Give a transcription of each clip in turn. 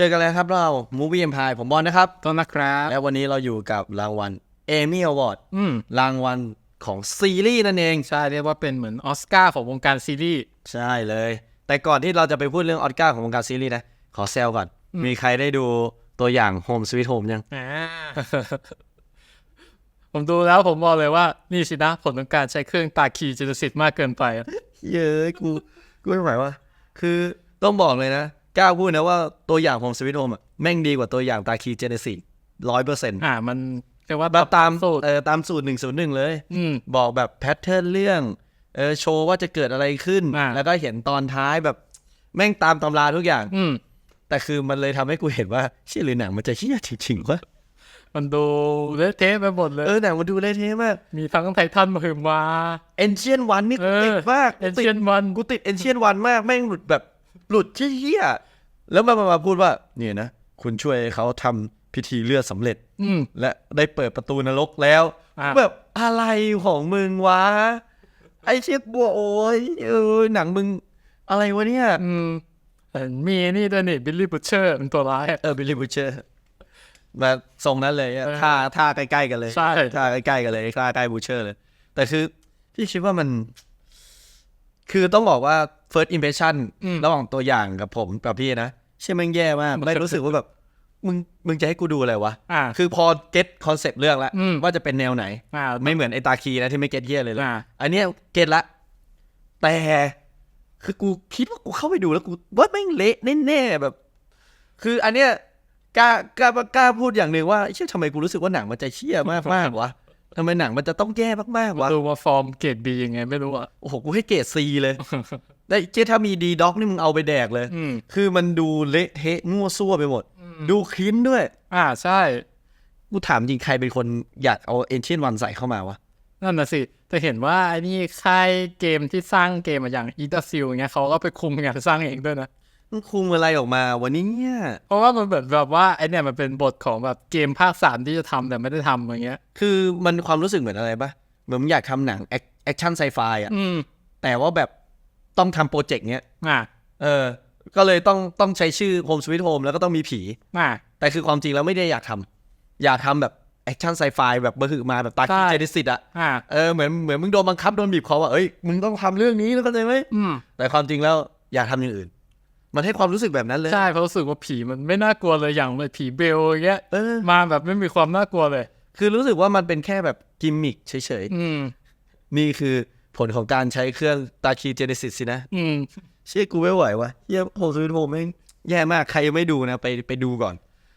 เจอกันแล้วครับเรา Movie Empire ผมบอลนะครับ ต้นนะครับและวันนี้เราอยู่กับรางวัล Emmy Award อืมรางวัลของซีรีส์นั่นเอง ใช่เรียกว่าเป็นเหมือนออสการ์ของวงการซีรีส์ใช่เลย แต่ก่อนที่เราจะไปพูดเรื่องออสการ์ของวงการซีรีส์นะ ขอแซวก่อน มีใครได้ดูตัวอย่าง Home Sweet Home ยัง อ่า ผมดูแล้วผมบอกเลยว่า นี่สินะผลของการใช้เครื่องตาคีจิตรสิทธิ์มากเกินไปอะเย้ยกู กูไม่ไหวว่า คือต้องบอกเลยนะ กล้าพูดนะว่าตัวอย่าง Home Sweet Home อะแม่งดีกว่าตัวอย่างตาคีเจเนซิร้อยเปอร์เซ็นต์อ่ามันเรียกว่าแบบตามสูตรเออตามสูตรหนึ่งศูนย์หนึ่งเลยอืมบอกแบบแพทเทิร์นเรื่องเออโชว์ว่าจะเกิดอะไรขึ้นอ่าแล้วก็เห็นตอนท้ายแบบ แม่งตามตำราทุกอย่าง อืมแต่คือมันเลยทำให้กูเห็นว่าเชี่ยหรือหนังมันจะเชี่ยจริงๆวะมันดูเละเทะไปหมดเลย เออหนังมันดูเละเทะมาก มีทั้งไททันมาหืมมาเอนเชียนวันนี่กูติดมากเอเชียนวันกูติดเอนเชียนวันมากแม่งหลุดแบบหลุดเชี่ยๆ แล้วมามามาพูดว่าเนี่ยนะ คุณช่วยเขาทำพิธีเลือดสำเร็จ อืม และได้เปิดประตูนรกแล้ว อะ แบบอะไรของมึงวะ ไอเชี่ยบัวโอ้ยเออหนังมึงอะไรวะเนี่ย อืมแต่มีนี่ด้วยนี่บิลลี่บูเชอร์เป็นตัวร้ายอะเออบิลลี่บูเชอร์มาทรงนั้นเลยอะเออท่าท่าใกล้ๆกันเลยใช่ ท่าใกล้ๆกันเลยท่าใกล้บูเชอร์เลย แต่คือพี่คิดว่ามัน คือต้องบอกว่า first impression อืมระหว่างตัวอย่างกับผมกับพี่นะ เชื่อแมันแย่มากได้รู้สึกว่าแบบ มึงมึงจะให้กูดูอะไรวะ อ่า คือพอเก็ตคอนเซปต์เรื่องแล้วอืม ว่าจะเป็นแนวไหน อ่า ไม่เหมือนไอตาคีนะที่ไม่เก็ตเฮียเลยเลยอ่า อันเนี้ยเก็ตละ แต่คือกูคิดว่ากูเข้าไปดูแล้วกูว่าแม่งเละแน่ๆแบบ คืออันเนี้ยกล้ากล้ากล้าพูดอย่างหนึ่งว่าเชื่อทำไมกูรู้สึกว่าหนังมันจะเชี่ยมากมากๆวะทำไมหนังมันจะต้องแย่มากๆวะ ดูมาฟอร์มเกรดบียังไงไม่รู้อะ โอ้โหกูให้เกรดซีเลย ได้เจ๊ถ้ามีดีด็อกนี่มึงเอาไปแดกเลย อืม คือมันดูเละเทะมั่วซั่วไปหมดดูคลิ้นด้วย อ่าใช่ กูถามจริงใครเป็นคนอยากเอาเอนเชียนวันใส่เข้ามาวะ นั่นน่ะสิแต่เห็นว่าไอ้นี่ค่ายเกมที่สร้างเกมมาอย่างอีตาซิลเงี้ยเขาก็ไปคุมงานสร้างเองด้วยนะ มึงคุมอะไรออกมาวันนี้เนี่ย เพราะว่ามันเหมือนแบบว่าไอเนี่ยมันเป็นบทของแบบเกมภาคสามที่จะทำแต่ไม่ได้ทำอย่างเงี้ย คือมันความรู้สึกเหมือนอะไรปะเหมือนมึงอยากทำหนังแอคชั่นไซไฟอะ อืม แต่ว่าแบบ ต้องทำโปรเจกต์เนี้ยอ่าเออ ก็เลยต้องต้องใช้ชื่อ Home Sweet Home แล้วก็ต้องมีผี อ่า แต่คือความจริงแล้วไม่ได้อยากทำอยากทำแบบแอคชั่นไซไฟแบบบะหือมาแบบตาใช่คีเจนิสิตอะอ่า เออเหมือนเหมือนมึงโดนบังคับโดนบีบคอว่าเอ้ยมึงต้องทำเรื่องนี้แล้วเข้าใจไหมอืม แต่ความจริงแล้วอยากทำอย่างอื่น มันให้ความรู้สึกแบบนั้นเลยใช่เพราะรู้สึกว่าผีมันไม่น่ากลัวเลยอย่างแบบผีเบลอย่างเงี้ย เออ มาแบบไม่มีความน่ากลัวเลย คือรู้สึกว่ามันเป็นแค่แบบกิมมิคเฉยอืม ๆ นี่คือ ผลของการใช้เครื่องตาคีเจเนซิสสินะ อืมเชื่อกูไม่ไหววะเยี่ยโหสวิตโฮมแม่งแย่มากใครยังไม่ดูนะ ไปไปดูก่อน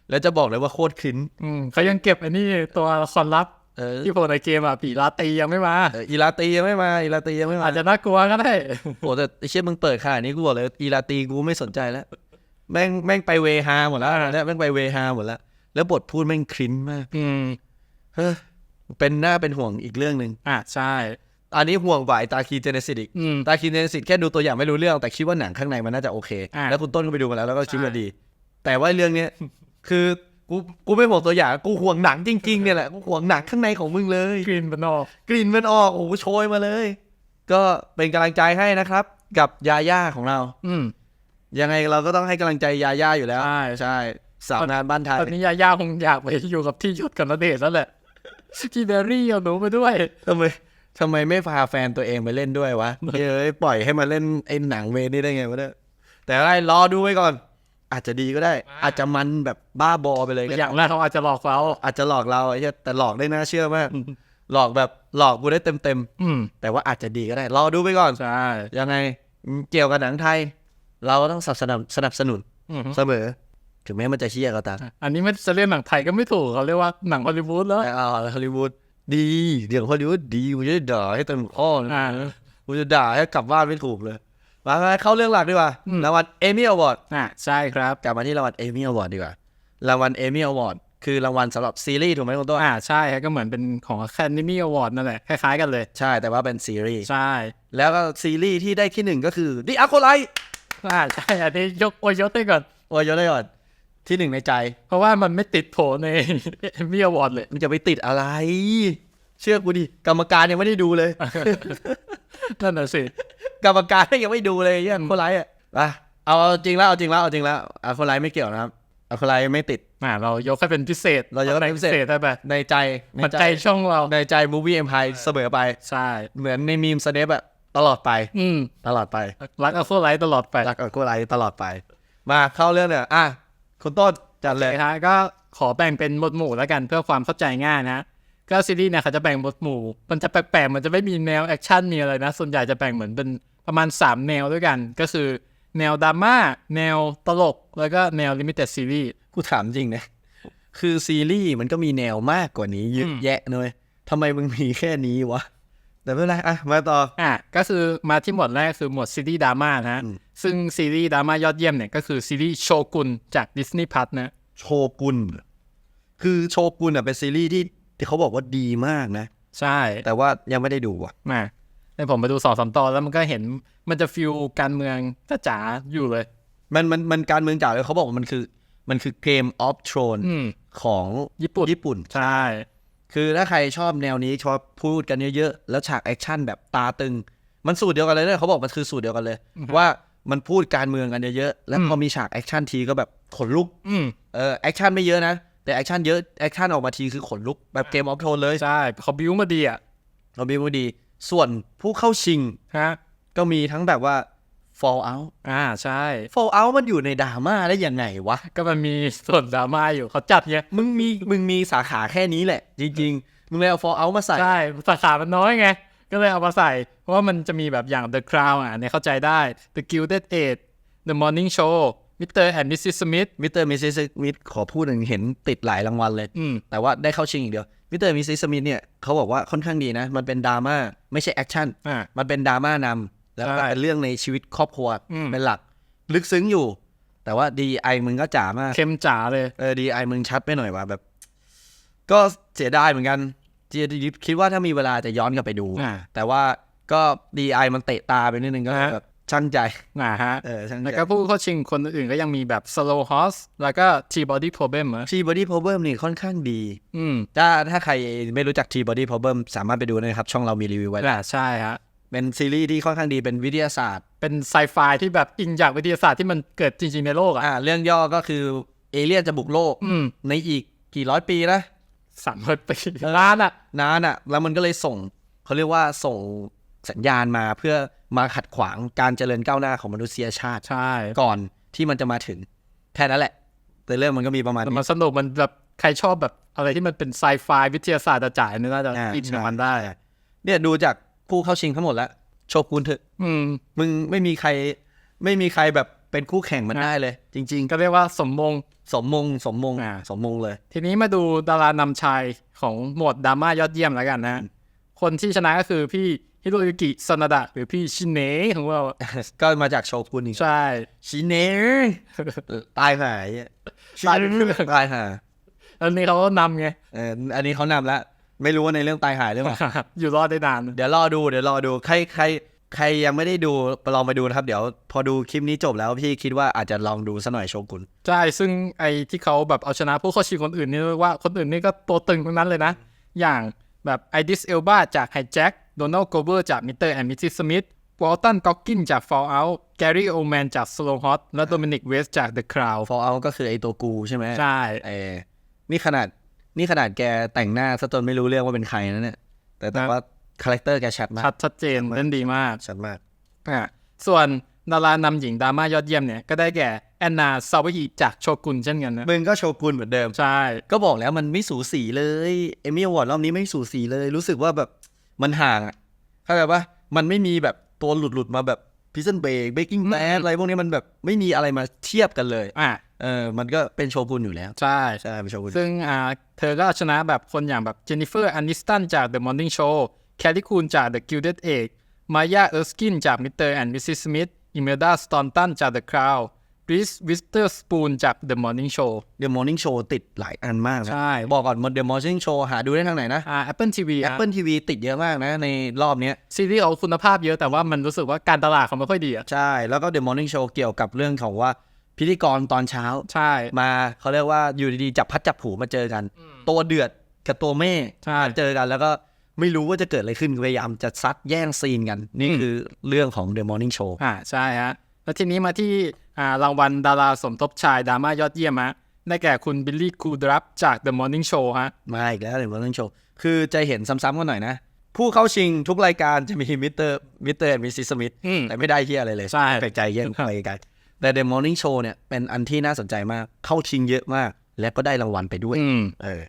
แล้วจะบอกเลยว่าโคตรคลิ้นอืมเขายังเก็บไอ้นี่ตัวละครลับเออที่โผล่ในเกมอะผีลาตียังไม่มาเอออีลาตียังไม่มาอีลาตียังไม่มาอาจจะน่ากลัวก็ได้โอ้แต่ไอ้เชี่ยมึงเปิดขนาดนี้กูบอกเลยอีลาตีกูไม่สนใจแล้ว แม่งแม่งไปเวฮาหมดแล้วเนี่ยแม่งไปเวฮาหมดแล้ว แล้วบทพูดแม่งคลิ้นมาก อืมเฮ้ยเป็นหน้าเป็นห่วงอีกเรื่องหนึ่งอะใช่ อันนี้ห่วงฝ่ายตาคีเจเนซิสอีกอืม ตาคีเจเนซิสแค่ดูตัวอย่างไม่รู้เรื่องแต่คิดว่าหนังข้างในมันน่าจะโอเค อะแล้วคุณต้นก็ไปดูมาแล้วแล้วก็คิดว่าใช่ดี แต่ว่าเรื่องเนี้ย คือกูกูไม่ห่วงตัวอย่างกูห่วงหนังจริงๆเนี่ยแหละกูห่วงหนังข้างในของมึงเลย กรีนบนออกกลิ่นมันออกโอ้โหโชยมาเลย ก็เป็นกำลังใจให้นะครับ กับยาย่าของเรา อืม ยังไงเราก็ต้องให้กำลังใจยาย่าอยู่แล้ว ใช่ ใช่สาวงานบ้านไทยตอนนี้ยาย่าคงอยากไปอยู่กับที่หยดกับนเดชน์แล้วแหละพี่เบอร์รี่เอาหนูไปด้วย ทำไม ทำไมไม่พาแฟนตัวเองไปเล่นด้วยวะเฮ้ยปล่อยให้มาเล่นไอ้หนังเวรนี่ได้ไงวะเนี่ยแต่อะไรรอดูไว้ก่อน อาจจะดีก็ได้ อาจจะมันแบบบ้าบอไปเลยก็อได้ย่างแรกเขาอาจจะหลอกเรา อาจจะหลอกเราไอ้เหี้ยแต่หลอกได้น่าเชื่อมากหลอกแบบหลอกกูได้เต็มเต็มอืมๆแต่ว่าอาจจะดีก็ได้ รอดูไปก่อนใช่ยังไงเกี่ยวกับหนังไทย เราก็ต้องสนับสนุนสนับสนุนอืมเสมอ ถึงแม้มันจะเชี่ยก็ตามอันนี้ไม่จะเรียกหนังไทยก็ไม่ถูกเขาเรียกว่าหนังฮอลลีวูดแล้วแต่เอาฮอลลีวูด ดีเดี๋ยวฮอลลีวูดดีกูจะด่าให้เต็มข้อเลยอ่า กูจะด่าให้กลับบ้านไม่ถูกเลยมามาเข้าเรื่องหลักดีกว่าอืม รางวัลเอมี่อวอร์ดอ่าใช่ครับกลับมาที่รางวัลเอมี่อวอร์ดดีกว่ารางวัลเอมี่อวอร์ดคือรางวัลสำหรับซีรีส์ถูกไหมคุณต้นอ่าใช่ครับก็เหมือนเป็นของ Academy Award นั่นแหละ คล้ายๆกันเลย ใช่แต่ว่าเป็นซีรีส์ใช่แล้วก็ซีรีส์ที่ได้ที่หนึ่งก็คือดิอาโคไล อ่าใช่อันนี้ยกโอยยกได้ก่อน โอ้ยยศได้ก่อน ที่หนึ่งในใจ เพราะว่ามันไม่ติดโผใน Emmy Award เลย มันจะไปติดอะไร เชื่อกูดิ กรรมการยังไม่ได้ดูเลย นั่นน่ะสิ กรรมการยังไม่ดูเลยยังโคไลท์อะอะเอาจริงแล้วเอาจริงแล้วเอาจริงแล้วอะโคไลท์ไม่เกี่ยวนะครับอะคาไลไม่ติดอ่าเรายกให้เป็นพิเศษ เรายกให้เป็นพิเศษได้ไปในใจมันใจช่องเราในใจ Movie Empire เสมอไปใช่เหมือนในมีมสเนปอะตลอดไป อืมตลอดไป รักอัลโฟไลท์ตลอดไป รักกับกูไลตลอดไป มาเข้าเรื่องเนี่ยอะ คุณต้นจัดเลยนะฮะก็ขอแบ่งเป็นหมวดหมู่แล้วกันเพื่อความเข้าใจง่ายนะก็ซีรีส์เนี่ยเขาจะแบ่งหมวดหมู่ มันจะแปลกๆมันจะไม่มีแนวแอคชั่นมีอะไรนะ ส่วนใหญ่จะแบ่งเหมือนเป็นประมาณ 3 แนวด้วยกัน ก็คือแนวดราม่าแนวตลก แล้วก็แนวลิมิเต็ดซีรีส์กูถามจริงนะคือซีรีส์มันก็มีแนวมากกว่านี้เยอะอืมแยะเลยทำไมมึงมีแค่นี้วะ แต่ไม่เป็นไรอะมาต่ออะก็คือมาที่หมวดแรกคือหมวดซีรีส์ดราม่านะอืมซึ่งซีรีส์ดราม่ายอดเยี่ยมเนี่ยก็คือซีรีส์โชกุนจาก Disney Plus นะ โชกุนคือโชกุนอะเป็นซีรีส์ที่ที่เขาบอกว่าดีมากนะ ใช่ แต่ว่ายังไม่ได้ดูอะมาให้ผมไปดูสองสามตอนแล้วมันก็เห็นมันจะฟิลการเมืองจ๋าๆอยู่เลย มันมันมันการเมืองจ๋าเลยเขาบอกว่ามันคือมันคือเกมออฟทรอนอืมของญี่ปุ่นญี่ปุ่น ใช่ คือถ้าใครชอบแนวนี้ชอบพูดกันเยอะๆ แล้วฉากแอคชั่นแบบตาตึง มันสูตรเดียวกันเลยเนี่ยเขาบอกมันคือสูตรเดียวกันเลย ว่ามันพูดการเมืองกันเยอะๆ แล้วพอมีฉากแอคชั่นทีก็แบบขนลุกอืมเออแอคชั่นไม่เยอะนะ แต่แอคชั่นเยอะแอคชั่นออกมาทีคือขนลุกแบบเกมออฟโทนเลยใช่เขาบิวมาดีอะเราบีมดี ส่วนผู้เข้าชิงฮะก็มีทั้งแบบว่า fall out อ่าใช่ fall out มันอยู่ในดราม่าได้ยังไงวะ ก็มันมีส่วนดราม่าอยู่เขาจัดไงมึงมีมึงมีสาขาแค่นี้แหละ จริง ๆ มึงเลยเอา fall out มาใส่ ใช่ สาขามันน้อยไง ก็เลยเอามาใส่ เพราะว่ามันจะมีแบบอย่าง The Crown อะเนี่ยเข้าใจได้ The Gilded Age The Morning Show Mr. and Mrs. Smith มิสเตอร์มิสซิสมิธขอพูดหนึ่งเห็นติดหลายรางวัลเลย อืม แต่ว่าได้เข้าชิงอย่างเดียวมิสเตอร์มิสซิสมิธเนี่ยเขาบอกว่าค่อนข้างดีนะ มันเป็นดราม่าไม่ใช่แอคชั่น อ่า มันเป็นดราม่านำ แล้วก็ใช่เป็นเรื่องในชีวิตครอบครัวอืมเป็นหลักลึกซึ้งอยู่ แต่ว่าดีไอมึงก็จ๋ามากเข้มจ๋าเลยเออดีไอมึงชัดไปหน่อยว่าแบบ ก็เสียดายเหมือนกันจีคิดว่าถ้ามีเวลาจะย้อนกลับไปดูอ่าแต่ว่าก็ดีไอมันเตะตาไปนิดนึงก็ฮะแบบช่างใจอ่าฮะเออช่างใจแล้วก็ผู้เข้าชิงคนอื่นๆก็ยังมีแบบ Slow Horse แล้วก็ T-Body Problem เหรอทีบอดี้พ o เบิมนี่ค่อนข้างดี อืมถ้าถ้าใครไม่รู้จัก T-Body Problem สามารถไปดูได้นะครับ ช่องเรามีรีวิวไว้อ่าใช่ฮะ เป็นซีรีส์ที่ค่อนข้างดีเป็นวิทยาศาสตร์ เป็นไซไฟที่แบบอิงจากวิทยาศาสตร์ที่มันเกิดจริงๆในโลกอะ อ่า เรื่องย่อก็คือเอเลี่ยนจะบุกโลกอืม ในอีกกี่ร้อยปีนะ สามร้อยปีล้านอะ นานอะ่ะแล้วมันก็เลยส่งเขาเรียกว่าส่งสัญญาณมาเพื่อมาขัดขวางการเจริญก้าวหน้าของมนุษยชาติใช่ก่อนที่มันจะมาถึงแค่นั้นแหละ แต่เรื่องมันก็มีประมาณแต่นี้มันสนุกมันแบบใครชอบแบบอะไรที่มันเป็นไซไฟวิทยาศาสตร์จ๋าๆเนี่ยน่าจะอ่าอินกับใช่ มันได้อะเนี่ยดูจาก ผู้เข้าชิงทั้งหมดแล้วโชกุนเถอะอืม มึงไม่มีใคร ไม่มีใครแบบเป็นคู่แข่งมันได้เลย จริง ก็เรียกว่าสมมง ๆ สมมง สมมงอ่า สมมงเลย ทีนี้มาดูดารานำชายของหมวดดราม่ายอดเยี่ยมแล้วกันนะ คนที่ชนะก็คือพี่ฮิโรยุกิซานาดะหรือพี่ชิเนะของเราก็มาจากโชกุนอีกใช่ ชิเน่ตายหายอะตายเรื่องตายหายแล้วนี่เขาก็นำไงเอออันนี้เขานำแล้ว ไม่รู้ว่าในเรื่องตายหายหรือเปล่าอยู่รอดได้นาน เดี๋ยวรอดูเดี๋ยวรอดูใครใครใครยังไม่ได้ดูลองไปดูนะครับ เดี๋ยวพอดูคลิปนี้จบแล้วพี่คิดว่าอาจจะลองดูสักหน่อยโชกุนใช่ซึ่งไอ้ที่เขาแบบเอาชนะผู้เข้าชิงคนอื่นนี่เรียกว่าคนอื่นนี่ก็ตัวตึงทั้งนั้นเลยนะ อย่างแบบไอดิสเอลบาจากไฮแจ็คโดนัลด์โกเบอร์จากมิเตอร์แอนด์มิสซิสมิธวอลตันก็อกกินจาก Fallout แกรี่โอแมนจาก Slow Hot และโดมินิกเวสจาก The Crown ฟอลเอาก็คือไอตัวกูใช่ไหมใช่เออนี่ขนาด นี่ขนาดแกแต่งหน้าซะจนไม่รู้เรื่องว่าเป็นใครนะเนี่ย แต่แต่ว่าคาแรคเตอร์แกชัดมาก ชัดชัดเจนเล่นดีมากชัดมากอะส่วนดารานำหญิงดราม่ายอดเยี่ยมเนี่ย ก็ได้แก่แอนนาซาวอีจากโชกุนเช่นกันนะมึงก็โชกุนเหมือนเดิม ใช่ ก็บอกแล้วมันไม่สูสีเลยเอมี่อวอร์ดรอบนี้ไม่สูสีเลย รู้สึกว่าแบบมันห่างอะเข้าใจปะมันไม่มีแบบตัวหลุดหลุดๆมาแบบพิซซันเบรกเบกกิ้งแบดอะไรพวกนี้มันแบบไม่มีอะไรมาเทียบกันเลย อะ เออมันก็เป็นโชกุนอยู่แล้ว ใช่ใช่เป็นโชกุนซึ่งอ่าเธอก็เอาชนะแบบคนอย่างแบบเจนนิเฟอร์อันนิสตันจาก The Morning Show แคลรี่คูนจาก The Gilded Age มายาเออร์สกินจาก Mr. and Mrs. Smith อิเมลดาสตอนตันจาก The Crown บริสวิสเตอร์สปูนจาก The Morning Show เดอะมอร์นิ่งโชว์ติดหลายอันมากนะใช่ บอกก่อนเดอะมอร์นิ่งโชว์หาดูได้ทางไหนนะอ่า Apple TV ฮะ Apple TV ติดเยอะมากนะ ในรอบเนี้ยซีรีส์เขาคุณภาพเยอะแต่ว่ามันรู้สึกว่าการตลาดเขาไม่ค่อยดีอะใช่ แล้วก็ The Morning Show เกี่ยวกับเรื่องของว่า พิธีกรตอนเช้าใช่มาเขาเรียกว่าอยู่ดีๆจับพัดจับผูมาเจอกัน ตัวเดือดกับตัวแม่ใช่เจอกันแล้วก็ไม่รู้ว่าจะเกิดอะไรขึ้นพยายามจะซัดแย่งซีนกัน นี่คือเรื่องของ The Morning Show อ่าใช่ฮะแล้วทีนี้มาที่อ่ารางวัลดาราสมทบชายดราม่ายอดเยี่ยมฮะได้แก่คุณบิลลี่คูดรับจาก The Morning Show ฮะมาอีกแล้วเดี๋ยวเราต้องโชว์คือจะเห็นซ้ำๆกันหน่อยนะ ผู้เข้าชิงทุกรายการจะมีมิสเตอร์มิสเตอร์มิสซิสมิธอืมแต่ไม่ได้เฮียอะไรเลยใช่แปลกใจเยี่ยงไปไกัน แต่ The Morning Show เนี่ยเป็นอันที่น่าสนใจมากเข้าชิงเยอะมาก และก็ได้รางวัลไปด้วยอืมเออ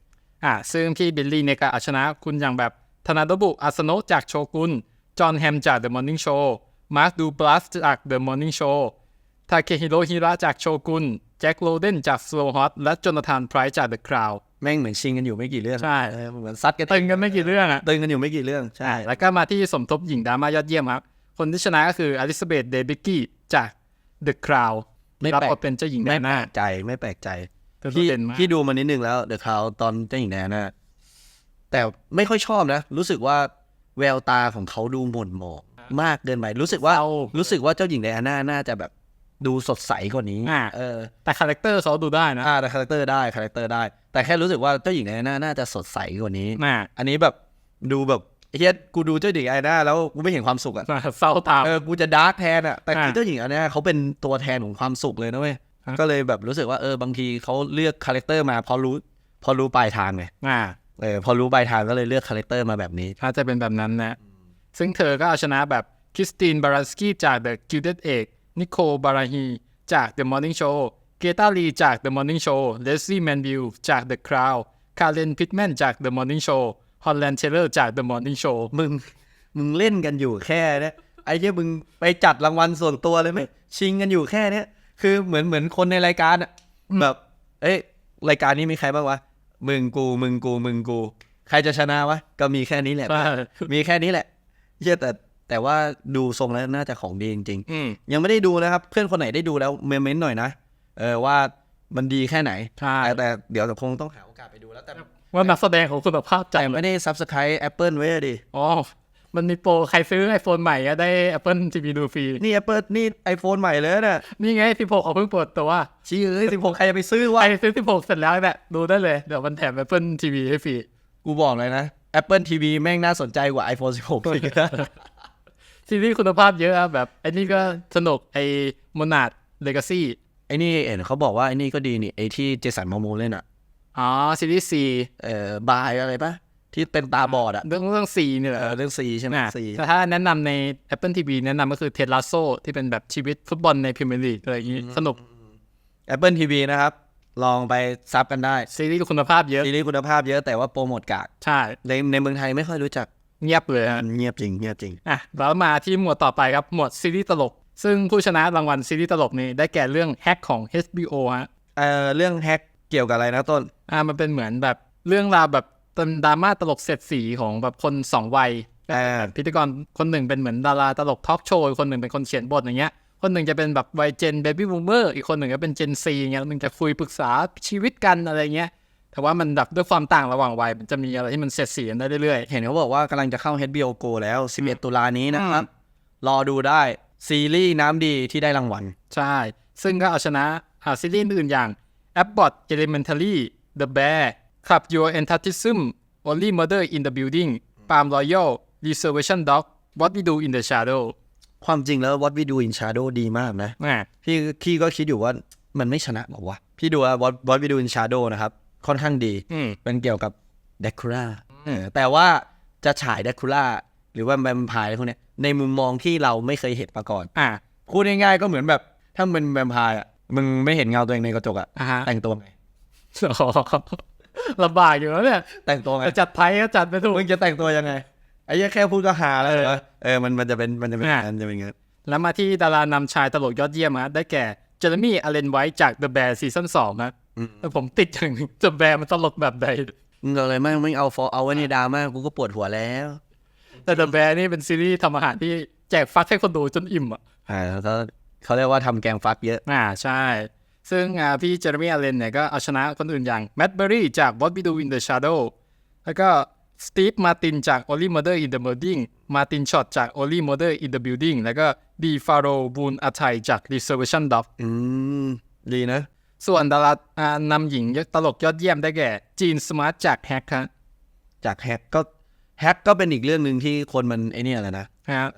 อ่าซึ่งที่บิลลี่เนี่ยก็เอาชนะคุณอย่างแบบธนาโดบุอาสโนะจากโชกุนจอห์นแฮมจาก The Morning Show มาร์คดูบลัสจาก The Morning Show ทาเคฮิโรฮิระจากโชกุนแจ็คโรเดนจาก Slow Hot และโจนาธานไพรส์จาก The Crown แม่งเหมือนชิงกันอยู่ไม่กี่เรื่อง ใช่เออเหมือนซัดกันตึงกันไม่กี่เรื่องอะตึงกันอยู่ไม่กี่เรื่อง ใช่ แล้วก็มาที่สมทบหญิงดราม่ายอดเยี่ยมครับ คนที่ชนะก็คืออลิซาเบธเดบิกกี้จาก The Crown ไม่รับแปลกบทเป็นเจ้าหญิงแดไม่นแปหน้าลกใจไม่แปลกใจเธอโดดพี่เด่นมากพี่ดูมานิดนึงแล้วเดอะคราวตอนเจ้าหญิงแดนนะแต่ไม่ค่อยชอบนะ รู้สึกว่าแววตาของเขาดูหม่นหมองมากเกินไปรู้สึกว่าเศร้ารู้สึกว่าเจ้าหญิงไดอาน่าน่าจะแบบดูสดใสกว่านี้อ่าเออแต่คาแรคเตอร์เขาดูได้นะอ่าแต่คาแรคเตอร์ได้คาแรคเตอร์ได้ แต่แค่รู้สึกว่าเจ้าหญิงไดอาน่าน่าจะสดใสกว่านี้น่าอันนี้แบบดูแบบ เฮียกูดูเจ้าหญิงไดอาน่าแล้วกูไม่เห็นความสุขอะเศร้าตามเออกูจะดาร์กแทนอะแต่คืออ่าเจ้าหญิงไดอาน่าเขาเป็นตัวแทนของความสุขเลยนะเว้ยฮะก็เลยแบบรู้สึกว่าเออบางทีเขาเลือกคาแรคเตอร์มาพอรู้ พอรู้ปลายทางไงอ่าเออพอรู้ปลายทางก็เลยเลือกคาแรคเตอร์มาแบบนี้ ถ้าจะเป็นแบบนั้นนะ ซึ่งเธอก็เอาชนะแบบคริสตินบารันสกี้จาก The Gilded Age นิโคบาราฮีจาก The Morning Show เกตาลีจาก The Morning Show เลสลี่แมนบิลจาก The Crown คาร์เลนพิทแมนจาก The Morning Show ฮอลแลนด์เทเลอร์จาก The Morning Show มึง มึงเล่นกันอยู่แค่เนี้ยไอ้เนี้ยมึงไปจัดรางวัลส่วนตัวเลยไหมชิงกันอยู่แค่เนี้ยคือเหมือนเหมือนคนในรายการอะแบบ เอ้ยรายการนี้มีใครบ้างวะมึงกูมึงกูมึงกู ใครจะชนะวะก็มีแค่นี้แหละใช่มีแค่นี้แหละเชื่อแต่แต่ว่าดูทรงแล้วน่าจะของดีจริงอืมๆยังไม่ได้ดูนะครับ เพื่อนคนไหนได้ดูแล้วเมมเมนต์หน่อยนะเออว่ามันดีแค่ไหนใช่แต่แต่เดี๋ยวคงต้องหาโอกาสไปดูแล้วแต่ ว่านักแสดงของคุณภาพใจแต่ไม่ได้ subscribe Apple ไว้อะดิอ๋อมันมีโปรใครซื้อ iPhone ใหม่ก็ได้ Apple TV ดูฟรี นี่ Apple นี่ iPhone ใหม่เลยนะนี่ไง 16เขาเพิ่งเปิดตัวชี้เอ้ยสิบหกใครจะไปซื้อวะใครซื้อ 16 เสร็จแล้วเนี่ยดูได้เลย เดี๋ยวมันแถม Apple TV ให้ฟรี กูบอกเลยนะ Apple TV แม่งน่าสนใจกว่า iPhone 16อีกนะซีรีส์คุณภาพเยอะอะแบบไอ้นี่ก็สนุกไอ้มอนาดเลกาซี่ไอ้นี่เห็นเขาบอกว่าไอ้นี่ก็ดีนี่ไอ้ที่เจสันมาโมเล่นอะ อ๋อซีรีส์ซีเอ่อบายอะไรปะที่เป็นตาบอดอะเรื่องเรื่องซีนี่แหละเออเรื่องซีใช่ไหมอะซีแต่ถ้าแนะนำใน Apple TV แนะนำก็คือเท d ล a โซที่เป็นแบบชีวิตฟุตบอลในพรีเมียร์ลีกอะไรอย่างงี้สนุก Apple TV นะครับ ลองไปซับกันได้ ซีรีส์คุณภาพเยอะ ซีรีส์คุณภาพเยอะแต่ว่าโปรโมทกาก ใช่ ในในเมืองไทยไม่ค่อยรู้จักเงียบเลยฮะเงียบจริงเงียบจริงอะแล้วมาที่หมวดต่อไปครับหมวดซีรีส์ตลก ซึ่งผู้ชนะรางวัลซีรีส์ตลกนี้ได้แก่เรื่องแฮกของ HBO ฮะเอ่อเรื่องแฮก เกี่ยวกับอะไรนะต้น อ่ามันเป็นเหมือนแบบเรื่องราวแบบเป็นดราม่าตลกเสียดสีของแบบคนสองวัยอ่า พิธีกรคนหนึ่งเป็นเหมือนดาราตลกทอล์กโชว์อีกคนหนึ่งเป็นคนเขียนบทอย่างเงี้ย คนหนึ่งจะเป็นแบบวัยเจนเบบี้บูมเมอร์อีกคนหนึ่งก็เป็นเจนซีอย่างเงี้ยหนึ่งจะคุยปรึกษาชีวิตกันอะไรเงี้ย แต่ว่ามันแบบด้วยความต่างระหว่างวัยมันจะมีอะไรที่มันเสียดสีกันได้เรื่อยเห็นเขาบอกว่ากำลังจะเข้า HBO Go แล้ว 11 ตุลานี้นะครับ รอดูได้ซีรีส์น้ำดีที่ได้รางวัลๆใช่ ซึ่งก็เอาชนะอ่าซีรีส์อื่นๆอย่าง Abbott Elementary The Bear Club Your Enthusiasm Only Murder in the Building Palm Royal Reservation Dog What We Do in the Shadow ความจริงแล้ว What We Do in Shadow ดีมากนะอ่าพี่พี่ก็คิดอยู่ว่ามันไม่ชนะหรอกวะพี่ดูว่า What What We Do in Shadow นะครับ ค่อนข้างดีอืมเป็นเกี่ยวกับเดคูล่าแต่ว่าจะฉายเดคูล่าหรือว่าแวมไพร์อะไรพวกเนี้ยในมุมมองที่เราไม่เคยเห็นมาก่อน อ่าพูดง่ายๆก็เหมือนแบบ ถ้ามึงเป็นแวมไพร์อะ มึงไม่เห็นเงาตัวเองในกระจกอะอ่าฮะแต่งตัวไงอ๋อลำบากอยู่แล้วเนี่ยแต่งตัวไง จะจัดไทยก็จัดไม่ถูก มึงจะแต่งตัวยังไงไอ้เหี้ยแค่พูดก็หาแล้วเออเหรอเออมันมันจะเป็นมันจะเป็นอะ มันจะเป็นอย่างนั้นแล้วมาที่ดารานำชายตลกยอดเยี่ยมฮะได้แก่เจอร์มี่อเลนไวท์จาก The Bear ซีซั่นสองนะแต่ผมติดอย่างหนึ่ง The Bear มันตลกแบบใด มึงเอาเลยไม่ไม่เอาฟอเอาไว้ในดราม่ากูก็ปวดหัวแล้วแต่ The Bear นี่เป็นซีรีส์ทำอาหารที่แจกฟักให้คนดูจนอิ่มอะอ่าเขา เขาเรียกว่าทำแกงฟักเยอะ อ่าใช่ ซึ่งอ่าพี่เจอร์มี่อเลนเนี่ยก็เอาชนะคนอื่นอย่างแมดเบอรี่จาก What We Do in the Shadow แล้วก็สตีฟมาตินจาก Only Murder in the Building มาตินช็อตจาก Only Murder in the Building แล้วก็ดีฟาโรบูนอาไทจาก Reservation Dog อืม ดีนะ ส่วนดาราอ่านำหญิงตลกยอดเยี่ยมได้แก่ จีนสมาร์ทจากแฮกครับจากแฮกก็แฮกก็เป็นอีกเรื่องหนึ่งที่คนมันไอเนี่ยแหละนะนะฮะ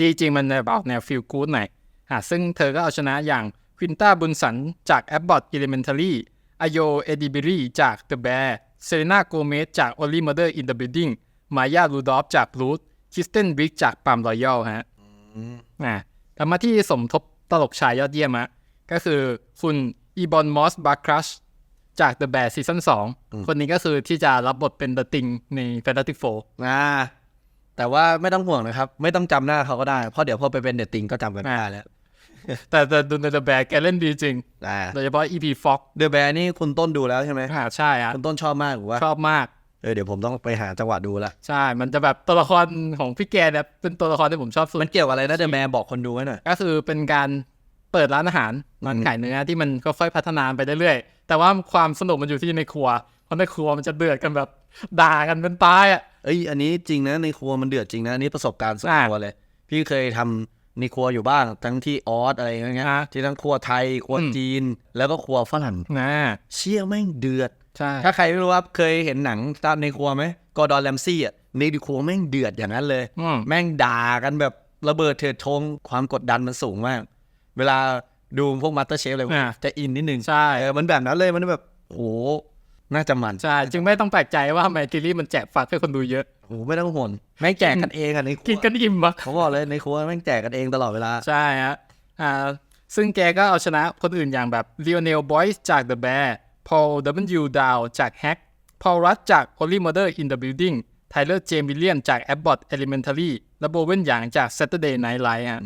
ดีจริงมันแบบออกแนวฟิลกู๊ดหน่อยอะ ซึ่งเธอก็เอาชนะอย่างควินต้าบุนสันจากแอปบอ t Elementary อโยเอดิบิรีจาก The Bear เซเลนาโกเมสจาก Only Mother in the Building มายาลูดอฟจาก Blood คริสเตนบิกจากปามรอยัลฮะอ่าแต่มาที่สมทบตลกชายยอดเยี่ยมฮะก็คือคุณอีบอนมอสบาครัชจาก The Bear ซีซั่น2คนนี้ก็คือที่จะรับบทเป็น The Thing ใน Fantastic Four อ่าแต่ว่าไม่ต้องห่วงนะครับ ไม่ต้องจำหน้าเขาก็ได้ เพราะเดี๋ยวพอไปเป็นเดตติงก็จำกันไม่ได้แล้ว แต่แต่ดูใน The Bear แกเล่นดีจริงอ่าโดยเฉพาะ EP Fox เดอะแบร์นี่คุณต้นดูแล้วใช่ไหมอ่าใช่ฮะคุณต้นชอบมากหรือว่าชอบมาก เออเดี๋ยวผมต้องไปหาจังหวะดูละใช่ มันจะแบบตัวละครของพี่แกเนี่ยเป็นตัวละครที่ผมชอบสุด มันเกี่ยวกับอะไรนะเดอะแบร์บอกคนดูไว้หน่อยก็คือเป็นการเปิดร้านอาหารร้านขายเนื้อที่มันก็ค่อยพัฒนาไปเรื่อยๆแต่ว่าความสนุกมันอยู่ที่ในครัวเพราะในครัวมันจะเดือดกันแบบด่ากันเป็นตายอะเอ้ยอันนี้จริงนะในครัวมันเดือดจริงนะอันนี้ประสบการณ์ส่วนอ่าตัวเลย พี่เคยทำ ในครัวอยู่บ้างทั้งที่ออสอะไรอย่างเงี้ยอ่าที่ทั้งครัวไทยครัวอืมจีน แล้วก็ครัวฝรั่งนะเชี่ยแม่งเดือดใช่ถ้าใครไม่รู้ว่าเคยเห็นหนังตามในครัวไหมกอร์ดอนแลมซี่อะในครัวแม่งเดือดอย่างนั้นเลยอืมแม่งด่ากันแบบระเบิดเถิดทงความกดดันมันสูงมาก เวลาดูพวกมาสเตอร์เชฟอะไรพวกนี้อ่าจะอินนิดนึงใช่เออมันแบบนั้นเลยมันแบบโห น่าจะมันใช่จึงไม่ต้องแปลกใจว่าทำไมซีรีส์มันแจกฟักให้คนดูเยอะโหไม่ต้องห่วงแม่งแจกกันเองอะในครักินวกันอิ่มอะเขาบอกเลยในครัวแม่งแจกกันเองตลอดเวลาใช่ฮะอ่าซึ่งแกก็เอาชนะคนอื่นอย่างแบบ Lionel Boyce จาก The Bear Paul W. Dow จาก Hack Paul Rudd จาก Only Mother in the Building Tyler James William จาก Abbott Elementary และโบเวนหยางจาก Saturday Night Live ฮะ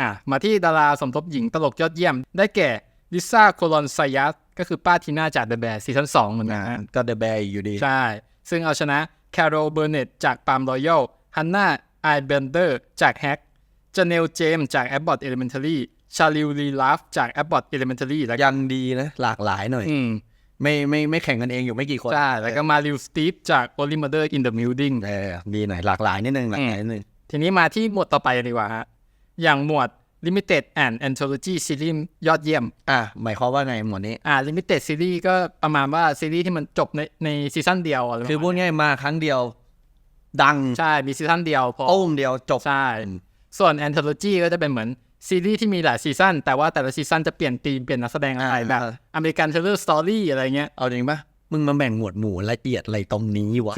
อ่ามาที่ดาราสมทบหญิงตลกยอดเยี่ยมได้แก่ ลิซ่าโคลอนไซยัสก็คือป้าทีน่าจาก The Bear ซีซั่น2เหมือนกันนะฮะก็เดอะแบร์อยู่ดี ใช่ ซึ่งเอาชนะแคโรลเบอร์เน็ตจากปาล์มรอยัลฮันนาไอเบนเดอร์จากแฮกจเนลเจมจาก Abbott Elementary ชาลิวลีลาฟจาก Abbott Elementary แล้วก็ยังดีนะ หลากหลายหน่อยอืมไม่ไม่ไม่แข่งกันเองอยู่ไม่กี่คน ใช่ แล้วก็มาริวสตีฟจาก Only Mother in the Building เออดีหน่อยหลากหลายนิดนึงหลากหลายนิดนึง ทีนี้มาที่หมวดต่อไปดีกว่าฮะ อย่างหมวด Limited and Anthology Series ยอดเยี่ยม อะหมายความว่าไงหมวดนี้ อ่า Limited Series ก็ประมาณว่าซีรีส์ที่มันจบในในซีซั่นเดียวอะไรประมาณคือพูดง่ายมาครั้งเดียว ดังใช่ มีซีซั่นเดียวพอต้มเดียวจบ ใช่ ส่วน Anthology ก็จะเป็นเหมือนซีรีส์ที่มีหลายซีซั่นแต่ว่าแต่ละซีซั่นจะเปลี่ยนธีมเปลี่ยนนักแสดงอะไรอ่าแบบอเมริกันเทเลอร์สตอรี่อะไรเงี้ย เอาจริงปะมึงมาแบ่งหมวดหมู่ละเอียดอะไรตรงนี้วะ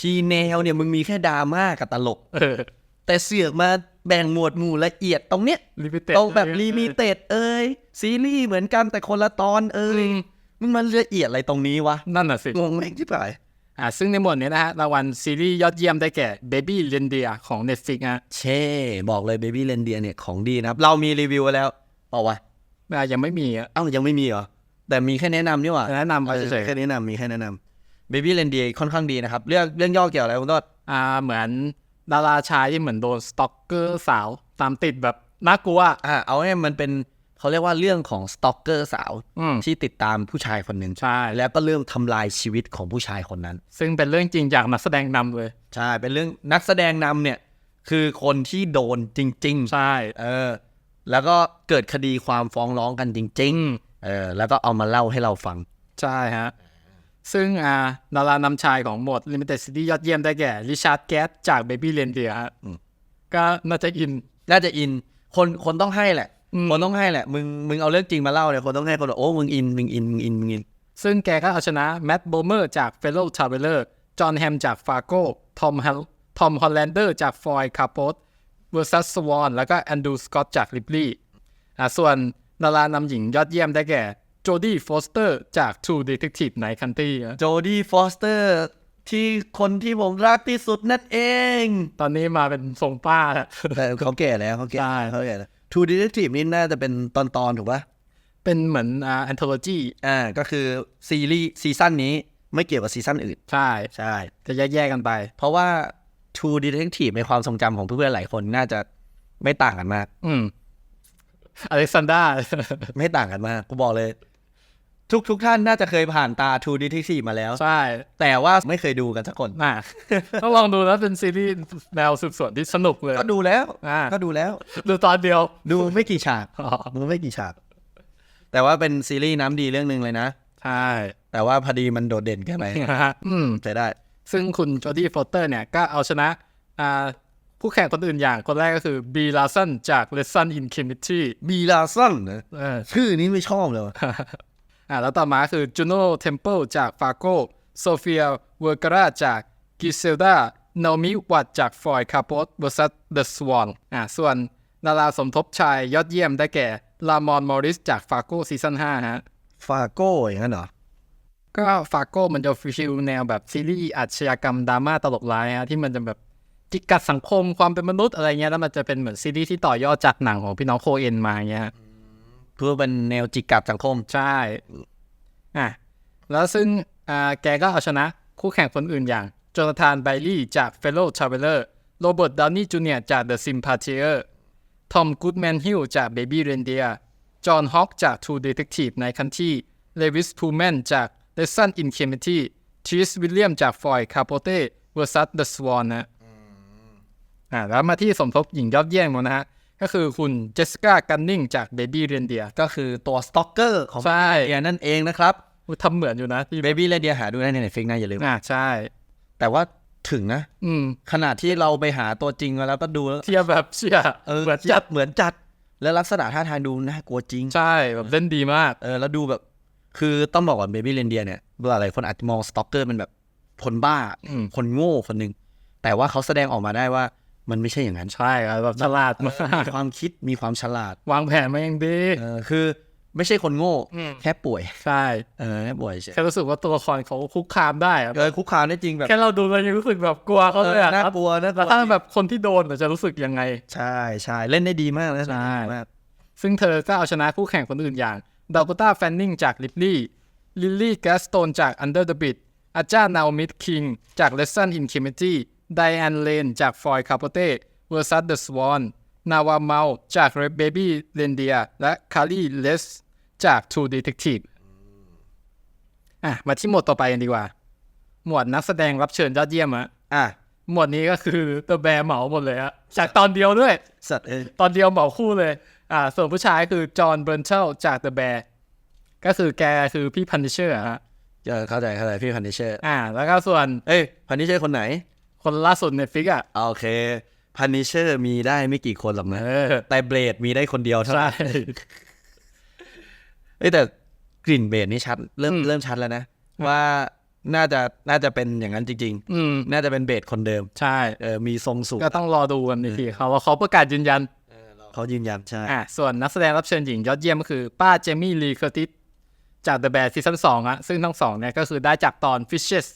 ทีแนวเนี่ยมึงมีแค่ดราม่ากับตลกเออแต่เสือกมา แบ่งหมวดหมู่ละเอียดตรงเนี้ยลิมิเต็ดตรงแบบลิมิเต็ดเอ้ยซีรีส์เหมือนกันแต่คนละตอนเอ้ยมึงมันละเอียดอะไรตรงนี้วะนั่นน่ะสิงงแม่งที่ไหนอ่าซึ่งในหมวดนี้นะฮะรางวัลซีรีส์ยอดเยี่ยมได้แก่ Baby r e n d e r ของ Netflix ฮะเช่บอกเลย Baby r e n d e e r เนี่ยของดีนะครับ เรามีรีวิวไว้แล้วเปล่าวะอ่ายังไม่มีอะเอ้ายังไม่มีเหรอ แต่มีแค่แนะนำนี่หว่าแนะนำไปเฉยแค่แนะนำมีแค่แนะนำ Baby r e n d e e r ค่อนข้างดีนะครับ เรื่องเรื่องย่อเกี่ยวอะไรคุณต้นๆอ่าเหมือน ดาราชายที่เหมือนโดนสต็อกเกอร์สาวตามติดแบบน่ากลัวอะอ่าเอาให้มันเป็นเขาเรียกว่าเรื่องของสตอกเกอร์สาวอืม ที่ติดตามผู้ชายคนหนึ่งใช่ แล้วก็เริ่มทำลายชีวิตของผู้ชายคนนั้น ซึ่งเป็นเรื่องจริงจากนักแสดงนำเลย ใช่ เป็นเรื่องนักแสดงนำเนี่ย คือคนที่โดนจริงใช่ๆเออ แล้วก็เกิดคดีความฟ้องร้องกันจริงอืมๆเออ แล้วก็เอามาเล่าให้เราฟัง ใช่ฮะ ซึ่งอ่าดารานำชายของหมวด Limited City ยอดเยี่ยมได้แก่ริชาร์ดแกสจาก Baby r e n d e r ฮะอืมก็น่าจะอิน น่าจะอิน คนคนต้องให้แหละอืมคนต้องให้แหละ มึงมึงเอาเรื่องจริงมาเล่าเนี่ยคนต้องให้คนบอกโอ้ มึงอิน มึงอิน มึงอิน มึงอิน ซึ่งแกก็เอาชนะแม t ต์โบเมอร์จาก Fellow Traveler จอห์นแฮมจาก Fargo ทอมฮัลทอมฮอลแลนเดอร์จาก f o y c a p o t vs Swan แล้วก็แอนดูสกอตจาก Ripley อ่าส่วนดารานำหญิงยอดเยี่ยมได้แก่ โจดี้ฟอสเตอร์จาก True Detective Night Country ฮะโจดี้ฟอสเตอร์ที่คนที่ผมรักที่สุดนั่นเอง ตอนนี้มาเป็นทรงป้าแล้วแต่เขาแก่แล้วเขาแก่ใช่เขาแก่แล้ว True Detective นี่น่าจะเป็นตอนตอนๆถูกปะเป็นเหมือนอ่า anthology อ่าก็คือซีรีส์ซีซั่นนี้ไม่เกี่ยวกับซีซั่นอื่น ใช่ใช่ จะแยกๆกันไป เพราะว่า True Detective ในความทรงจำของเพื่อนๆหลายคนน่าจะไม่ต่างกันมาก อืมอเล็กซานดราไม่ต่างกันมาก กูบอกเลย ทุกทุกท่านน่าจะเคยผ่านตา True Detective มาแล้ว ใช่ แต่ว่าไม่เคยดูกันสักคนน่ะต้องลองดูนะเป็นซีรีส์แนวสืบสวนที่สนุกเลย ก็ดูแล้วอ่าก็ดูแล้ว ดูตอนเดียว ดูไม่กี่ฉากอ๋อดูไม่กี่ฉาก แต่ว่าเป็นซีรีส์น้ำดีเรื่องหนึ่งเลยนะ ใช่ แต่ว่าพอดีมันโดดเด่นแค่ไหนอืมใช้ได้ ซึ่งคุณจอร์ดี้ฟอเตอร์เนี่ยก็เอาชนะอ่าผู้แข่งคนอื่นอย่างคนแรกก็คือบีลาสันจาก Lesson in Chemistry บีลาซันนะเออชื่อนี้ไม่ชอบเลยว่ะ อ่าแล้วต่อมาคือจูโน่เทมเพิลจากฟาโกโซเฟียเวอร์กราจากกิเซลดานามิวัตจากฟอยคาโปสเวอร์ซัสเดอะสวอนอ่าส่วนดาราสมทบชายยอดเยี่ยมได้แก่ลามอนมอริสจากฟาโกซีซั่น5ฮะฟาโก้อย่างนั้นเหรอ ก็ฟาโก้มันจะฟิลแนวแบบซีรีส์อาชญากรรมดราม่าตลกร้ายฮะที่มันจะแบบจิกกัดสังคมความเป็นมนุษย์อะไรเงี้ยแล้วมันจะเป็นเหมือนซีรีส์ที่ต่อยอดจากหนังของพี่น้องโคเอนมาเงี้ยเพื่อเป็นแนวจิกกัดสังคม ใช่อะแล้วซึ่งอ่าแกก็เอาชนะคู่แข่งคนอื่นอย่างโจนาธานไบลี่จาก Fellow Traveler โรเบิร์ตดาวนี่จูเนียจาก The Sympathier ทอมกูดแมนฮิลจาก Baby Reindeer จอห์นฮอคจาก True Detective ในคันที่เลวิสพูแมนจาก Lesson in Chemistry ทีสวิลเลียมจาก Foy Capote vs The Swan นะอ่าแล้วมาที่สมทบหญิงยอดเยี่ยมนะฮะ ก็คือคุณเจสสิก้ากันนิงจาก Baby Reindeer ก็คือตัวสต็อกเกอร์ของใช่เดียนั่นเองนะครับอุ๊ยทำเหมือนอยู่นะที่เบบี้เลเดียหาดูได้ในเน็ตฟิกนะอย่าลืมอ่าใช่ แต่ว่าถึงนะอืมขนาดที่เราไปหาตัวจริงมาแล้วก็ดูแล้วเทียบแบบเชี่ยเออเหมือนจัจัดดเหมือนจัด แล้วลักษณะท่าทางดูน่ากลัวจริง ใช่แบบเล่นดีมากเออแล้วดูแบบ คือต้องบอกก่อนเบบี้เรนเดียเนี่ยหลายคนอาจจะมองสต็อกเกอร์เป็นแบบคนบ้าอืมคนโง่คนหนึ่งแต่ว่าเขาแสดงออกมาได้ว่า มันไม่ใช่อย่างนั้นใช่ครับแบบฉลาดมากมีความคิดมีความฉลาด วางแผนมาอย่างดีเออคือไม่ใช่คนโง่อืมแค่ป่วยใช่เออแค่ป่วยเฉยแค่รู้สึกว่าตัวละครเขาคุกคามได้อะเออคุกคามได้จริงแบบแค่เราดูเรายังรู้สึกแบบกลัวเขาเอเลยออะน่าครับกลัวน่ากลัแล้ววถ้าแบบคนที่โดนจะรู้สึกยังไง ใช่ใช่เล่นได้ดีมากนะใช่เล่นได้ดีมากซึ่งเธอก็เอาชนะคู่แข่งคนอื่นอย่างดาก o ต้าแฟนนิงจากลิ p ลี่ลิลลี่แกสโตนจาก Under the Bridge อาจารย์นา o มิดคิงจาก Lesson in Chemistry ไดแอนเลนจาก Foy Capote vs The Swan นาวาเมาจาก Red Baby Reindeer และคารีเลสจาก True Detective อะ มาที่หมวดต่อไปกันดีกว่า หมวดนักแสดงรับเชิญยอดเยี่ยมอะอะ หมวดนี้ก็คือ The Bear เหมาหมดเลยอะจากตอนเดียวด้วย สัตว์เออตอนเดียวเหมาคู่เลย อ่า ส่วนผู้ชายคือจอห์นเบรนเชลจาก The Bear ก็คือแกคือพี่พัน i เชอร์ฮะเออเข้าใจเข้าใจพี่พันนิเชอร์ อ่า แล้วก็ส่วน เอ้ยพันนิเชอร์คนไหน คนล่าสุดในฟิกอะ โอเคพันนิเชอร์มีได้ไม่กี่คนหรอกนะเออแต่เบลดมีได้คนเดียวเท่าใช่นั้นเอ้ยแต่กลิ่นเบลดนี่ชัด เริ่มอืมเริ่มชัดแล้วนะ ว่าน่าจะน่าจะเป็นอย่างนั้นจริงอืมๆน่าจะเป็นเบลดคนเดิม ใช่เออมีทรงสูงก็ต้องรอดูกันอีกทีเขาว่าเขาประกาศยืนยันเขายืนยันใช่อ่าส่วนนักแสดงรับเชิญหญิงยอดเยี่ยมก็คือ ป้าเจมี่ลีเคอร์ติสจาก The Bear ซีซั่นสองอะซึ่งทั้งสองเนี่ยก็คือได้จากตอน Fishes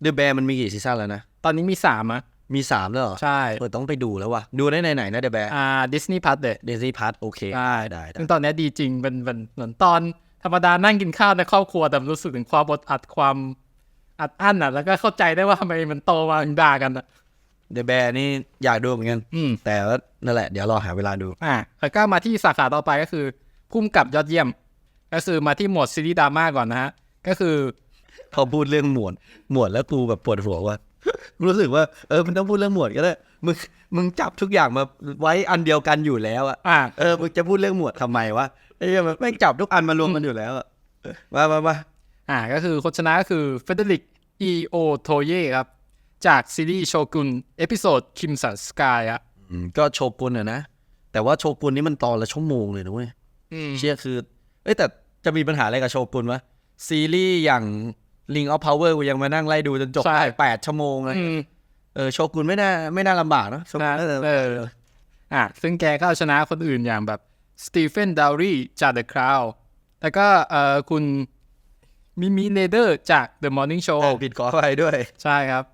เดอะแบร์มันมีกี่ซีซั่นแล้วนะ ตอนนี้มีสามอะมีสามแล้วเหรอใช่เปิดต้องไปดูแล้วว่ะ ดูได้ในไหนนะเดอะแบร์อ่าดิสนีย์พัทเดเดซี่พัทโอเคใช่ได้ได้ซึ่งตอนนี้ดีจริงเป็นเป็นเหมือนตอนธรรมดานั่งกินข้าวในครอบครัวแต่รู้สึกถึงความอดอัดความอัดอั้นอะ แล้วก็เข้าใจได้ว่าทำไมมันโตมาถึงด่ากันอะเดอะแบร์นี่อยากดูเหมือนกันอืมแต่ว่านั่นแหละเดี๋ยวรอหาเวลาดูอ่าแล้วก็มาที่สาขาต่อไปก็คือพุ่มกับยอดเยี่ยม ก็คือมาที่หมวดซีรีส์ดราม่าก่อนนะฮะก็คือพอพูดเรื่องหมวดหมวดแล้วกูแบบปวดหัวว่ะ รู้สึกว่าเออมันต้องพูดเรื่องหมวดก็ได้มึงมึงจับทุกอย่างมาไว้อันเดียวกันอยู่แล้วอะอ่าเออมึงจะพูดเรื่องหมวดทำไมวะไอ้เหี้ยมันไม่งจับทุกอันมารวมกันอยู่แล้วอะเออมามามาอ่าก็คือคนชนะก็คือเฟเดริกอีโอโทเย่ครับ จากซีรีส์โชกุนเอพิโซดคิมสันสกายอะอืมก็โชกุนอะนะ แต่ว่าโชกุนนี่มันตอนละชั่วโมงเลยนะเว้ย เชื่อคือ เอ้ยแต่จะมีปัญหาอะไรกับโชกุนวะซีรีส์อย่าง Ring of Power กูยังมานั่งไล่ดูจนจบใช่แปดชั่วโมงเลยอืมเออโชกุนไม่น่าไม่น่าลำบากเนอะโชกุนะนน่าจะเอออะซึ่งแกก็เอาชนะคนอื่นอย่างแบบสตีเฟนดาวรีจาก The Crown แล้วก็เอ่อคุณมิมิเลเดอร์จาก The Morning Show โอ้ผิดขอไปด้วย ใช่ครับ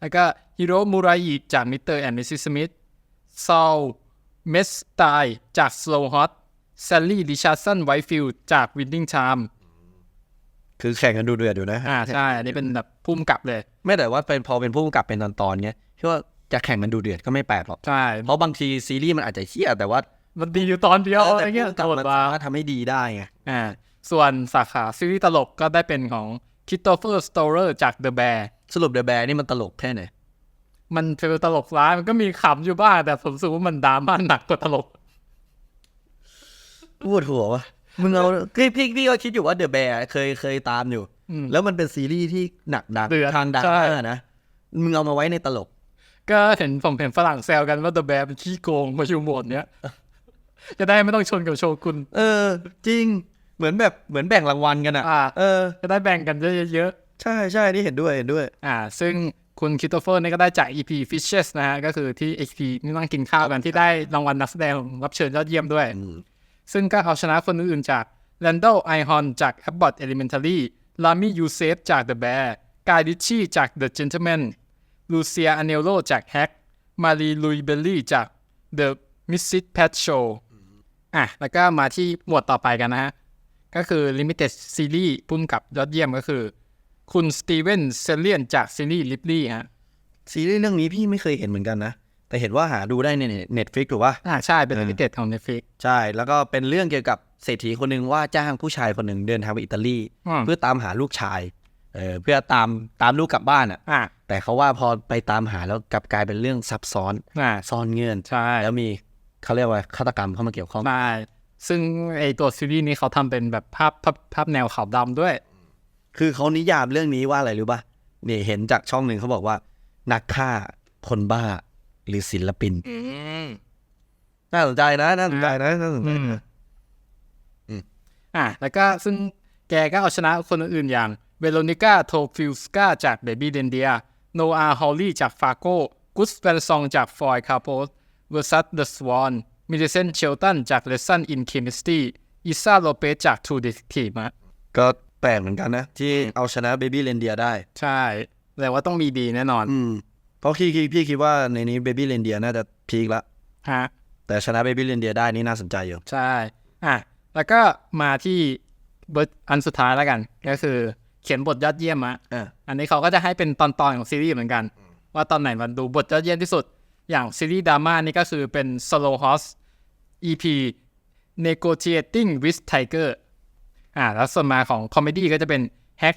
แล้วก็ฮิโรมูราอิจาก Mr. and Mrs. Smith ซอลเมสไตจาก Slow Hot แซลลี่ริชาร์ดสันไวฟิลจาก Winning Time คือแข่งกันดูเดือดอยู่นะอ่าใช่อันนี้เป็นแบบพุ่มกับเลย ไม่แต่ว่าเป็นพอเป็นผู้กำกับเป็นตอนตอนๆเงี้ยพี่ว่าจะแข่งกันดูเดือดก็ไม่แปลกหรอกใช่เพราะบางทีซีรีส์มันอาจจะเชี่ยแต่ว่ามันดีอยู่ตอนเดียวอะไรแต่เงี้ยผู้กำกับโดดมันมาสามารถทำให้ดีได้ไงอ่าส่วนสาขาซีรีส์ตลกก็ได้เป็นของคิ t โตเฟอร์สโตเรอร์จาก The Bear สรุปเดอะแบร์นี่มันตลกแค่ไหนมันเป็นตลกร้ายมันก็มีขำอยู่บ้างแต่ผมรู้สึกว่ามันดราม่าหนักกว่าตลกปวดหัววะ มึงเอาพี่พี่พี่ก็คิดอยู่ว่าเดอะแบร์เคยเคยตามอยู่ อืมแล้วมันเป็นซีรีส์ที่หนักดักเดือดทางดักใช่มากนะมึงเอามาไว้ในตลก ก็เห็นผมเห็นฝรั่งแซวกันว่า The Bear เป็นขี้โกงมาอยู่โหมดเนี้ย จะได้ไม่ต้องชนกับโชกุน เออ จริงเหมือนแบบเหมือนแบ่งรางวัลกันอะอ่า เออ จะได้แบ่งกันเยอะใช่ใช่นี่เห็นด้วยเห็นด้วย ๆอ่า ซึ่งคุณคริสโตเฟอร์นี่ก็ได้จาก EP Fishes นะฮะ ก็คือที่ HP นี่นั่งกินข้าวกันที่ได้รางวัลนักแสดงรับเชิญยอดเยี่ยมด้วย ซึ่งก็เอาชนะคนอื่นๆจาก Randall i h o n จาก Abbott Elementary Lamy Youssef จาก The Bear กายดิชชี่จาก The Gentleman Lucia Anello จาก Hack Marie Louise Belly จาก The Mrs. Pet Show อะ แล้วก็มาที่หมวดต่อไปกันนะฮะ ก็คือ Limited Series พุ่มกับยอดเยี่ยมก็คือ คุณสตีเวนเซเลียนจากซีรีส์ลิปลี่ฮะ ซีรีส์เรื่องนี้พี่ไม่เคยเห็นเหมือนกันนะ แต่เห็นว่าหาดูได้ในเน็ตฟิกถูกปะอ่าใช่เป็น Limited ของ Netflix ใช่ แล้วก็เป็นเรื่องเกี่ยวกับเศรษฐีคนหนึ่งว่าจ้างผู้ชายคนหนึ่งเดินทางไปอิตาลีอืมเพื่อตามหาลูกชายเออเพื่อตามตามลูกกลับบ้านอะอ่าแต่เขาว่าพอไปตามหาแล้วกลับกลายเป็นเรื่องซับซ้อนอ่าซ่อนเงื่อนใช่แล้วมีเขาเรียกว่าฆาตกรรมเข้ามาเกี่ยวข้องใช่ซึ่งไอตัวซีรีส์นี้เขาทำเป็นแบบภาพภาพภาพแนวขาวดำด้วย คือเขานิยามเรื่องนี้ว่าอะไรรู้ป่ะนี่เห็นจากช่องหนึ่งเขาบอกว่า นักฆ่าคนบ้า หรือศิลปิน น่าสนใจนะน่าสนใจนะน่าสนใจนะอะแล้วก็ซึ่งแกก็เอาชนะคนอื่นๆอย่างเวโรนิก้าโทฟิลสกาจากเบบี้เดนเดียโนอาฮอลลี่จากฟาโก้กุสเปนซองจากฟอยคาโปสเวอร์ซัตเดอะสวอนมิเดเซนเชลตันจากเลสันอินเคมิสตี้อิซาโลเปสจากทูดิสทีมะก็แปลกเหมือนกันนะ ที่เอาชนะเบบี้เรนเดียได้ ใช่ แต่ว่าต้องมีดีแน่นอน อืม เพราะพี่คิดพี่คิดว่าในนี้เบบี้เรนเดียน่าจะพีคละฮะแต่ชนะเบบี้เรนเดียได้นี่น่าสนใจอยู่ใช่อะแล้วก็มาที่บทอันสุดท้ายแล้วกัน ก็คือเขียนบทยอดเยี่ยมอะอะอันนี้เขาก็จะให้เป็นตอนๆของซีรีส์เหมือนกัน ว่าตอนไหนมันดูบทยอดเยี่ยมที่สุด อย่างซีรีส์ดราม่านี่ก็คือเป็น Slow Horse EP Negotiating with Tiger อ่าแล้วส่วนมาของคอมเมดี้ก็จะเป็น Hack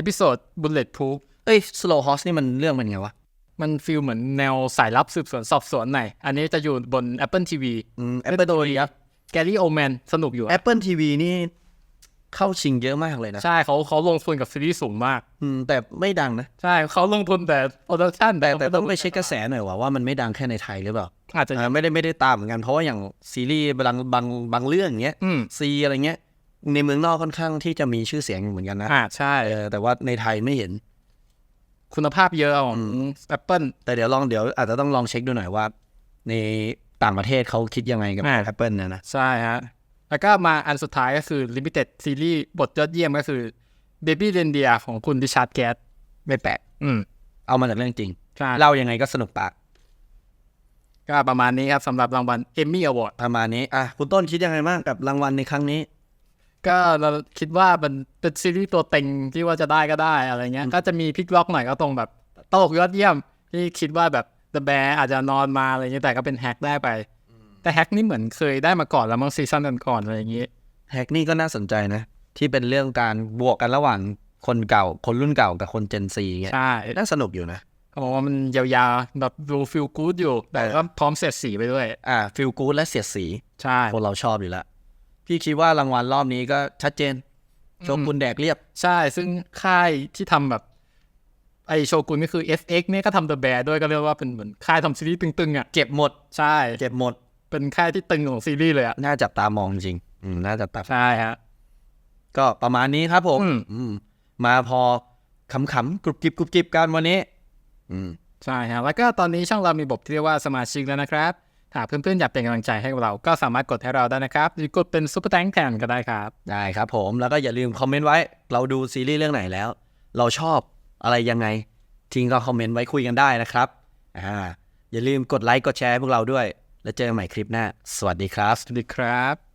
Episode Bulletproof เอ้ย slow horse นี่มันเรื่องเป็นไงวะ มันฟีลเหมือนแนวสายลับสืบสวนสอบสวนหน่อยอันนี้จะอยู่บน Apple TV อืม Apple โดย TV ครับแกรี่โอแมนสนุกอยู่อะ Apple TV นี่เข้าชิงเยอะมากเลยนะ ใช่เขาเขาลงทุนกับซีรีส์สูงมาก อืมแต่ไม่ดังนะ ใช่เขาลงทุนแต่โปรดักชั่นแต่แต่ต้องไปเช็คกระแสหน่อยว่าว่ามันไม่ดังแค่ในไทยหรือเปล่าอาจจะอ่าไม่ได้ไม่ได้ตามเหมือนกันเพราะว่าอย่างซีรีส์บางบางบางเรื่องอย่างเงี้ยอืมซีอะไรเงี้ยในเมืองนอกค่อนข้างที่จะมีชื่อเสียงอยู่เหมือนกันนะอ่าใช่เออแต่ว่าในไทยไม่เห็น คุณภาพเยอะของ Apple แต่เดี๋ยวลองเดี๋ยวอาจจะต้องลองเช็คดูหน่อยว่า ในต่างประเทศเขาคิดยังไงกับอ่า Apple นะนะ ใช่ฮะ แล้วก็มาอันสุดท้ายก็คือ Limited ซีรีส์บทยอดเยี่ยมก็คือ Baby Reindeer ของคุณดิชาร์ดแกสไม่แปลกอืม เอามาจากเรื่องจริงใช่เล่ายังไงก็สนุกปาก ก็ประมาณนี้ครับสำหรับรางวัล Emmy Award ประมาณนี้ อะ คุณต้นคิดยังไงบ้างกับรางวัลในครั้งนี้ ก็เราคิดว่ามันเป็นซีรีส์ตัวเต็งที่ว่าจะได้ก็ได้อะไรเงี้ย ก็จะมีพลิกล็อกหน่อยก็ตรงแบบตลกยอดเยี่ยม ที่คิดว่าแบบ The Bear อาจจะนอนมาอะไรเงี้ยแต่ก็เป็นแฮกได้ไป แต่แฮกนี่เหมือนเคยได้มาก่อนแล้วมั้งซีซั่นก่อนๆอะไรอย่างงี้แฮกนี่ก็น่าสนใจนะ ที่เป็นเรื่องการบวกกันระหว่างคนเก่า คนรุ่นเก่ากับคนเจนซีเงี้ยใช่น่าสนุกอยู่นะเขาบอกว่ามันยาวๆแบบดูฟิลกู๊ดอยู่ แต่ก็พร้อมเสียดสีไปด้วย อ่าฟิลกู๊ดและเสียดสีใช่คนเราชอบอยู่แล้ว พี่คิดว่ารางวัลรอบนี้ก็ชัดเจน โชกุนแดกเรียบ ใช่ ซึ่งค่ายที่ทำแบบ ไอโชกุนก็คือ FX เนี่ยก็ทำ The Bear ด้วยก็เรียกว่าเป็นเหมือนค่ายทำซีรีส์ตึงๆอะเก็บหมดใช่เก็บหมด เป็นค่ายที่ตึงของซีรีส์เลยอะน่าจับตามองจริงอืมน่าจับตาใช่ฮะก็ประมาณนี้ครับผมอืมอืมมาพอขำๆกรุบกริบกรุบกริบกันวันนี้ อืมใช่ฮะแล้วก็ตอนนี้ช่องเรามีบทที่เรียกว่าสมาชิกแล้วนะครับ หากเพื่อนๆอยากเป็นกำลังใจให้กับเรา ก็สามารถกดให้เราได้นะครับหรือกดเป็นซุปเปอร์แตงแทนก็ได้ครับ ได้ครับผมแล้วก็อย่าลืมคอมเมนต์ไว้ เราดูซีรีส์เรื่องไหนแล้ว เราชอบอะไรยังไง ทิ้งก็คอมเมนต์ไว้คุยกันได้นะครับอ่าอย่าลืมกดไลค์กดแชร์ให้พวกเราด้วย แล้วเจอกันใหม่คลิปหน้า สวัสดีครับ สวัสดีครับ